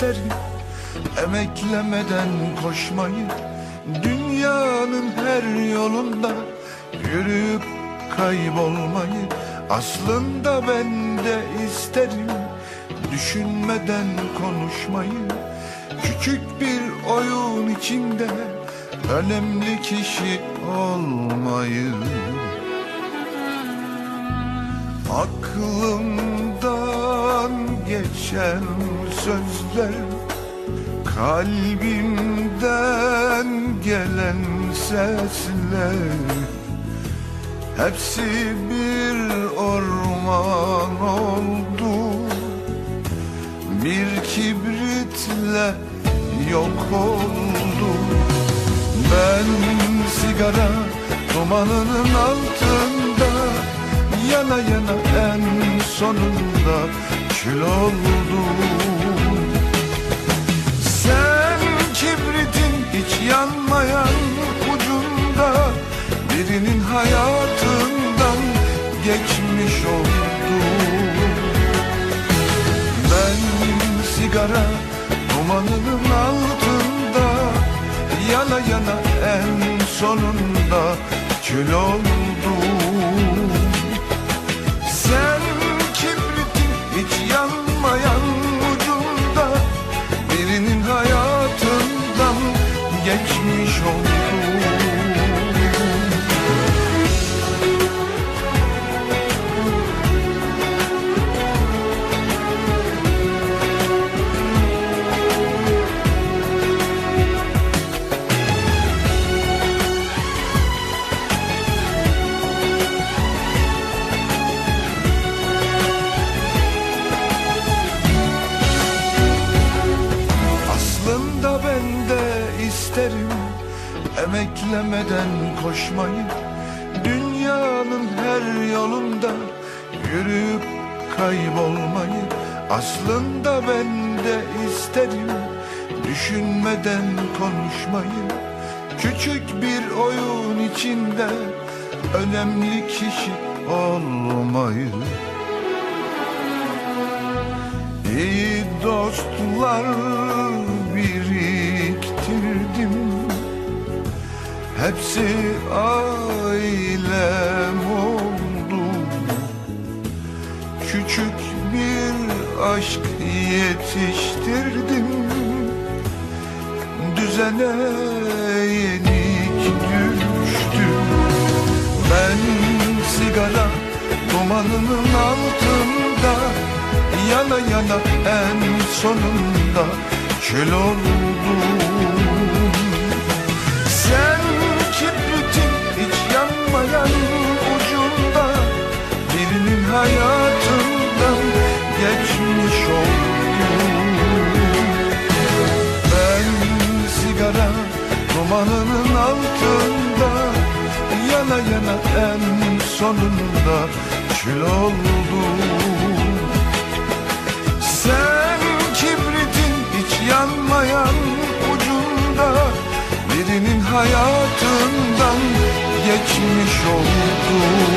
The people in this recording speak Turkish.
isterim Emeklemeden koşmayı Dünyanın her yolunda Yürüyüp kaybolmayı Aslında ben de isterim. Düşünmeden konuşmayı Küçük bir oyun içinde Önemli kişi olmayı. Aklımdan geçen sözler Kalbimden gelen sesler. Hepsi bir orman oldu. Bir kibritle yok oldu. Ben sigara dumanının altında Yana yana en sonunda kül oldum. Sen kibritin hiç yanmayan ucunda Birinin hayatından geçmiş oldum Ben sigara dumanının altında Yana yana en sonunda kül oldum geçmiş isterim Emeklemeden koşmayı Dünyanın her yolunda Yürüyüp kaybolmayı Aslında ben de isterim Düşünmeden konuşmayı Küçük bir oyun içinde Önemli kişi olmayı İyi dostlar biriktirdim Hepsi ailem oldu. Küçük bir aşk yetiştirdim. Düzene yenik düştüm Ben sigara dumanının altında Yana yana en sonunda kül oldum dumanının altında Yana yana en sonunda kül oldum. Sen kibritin hiç yanmayan ucunda Birinin hayatından geçmiş oldun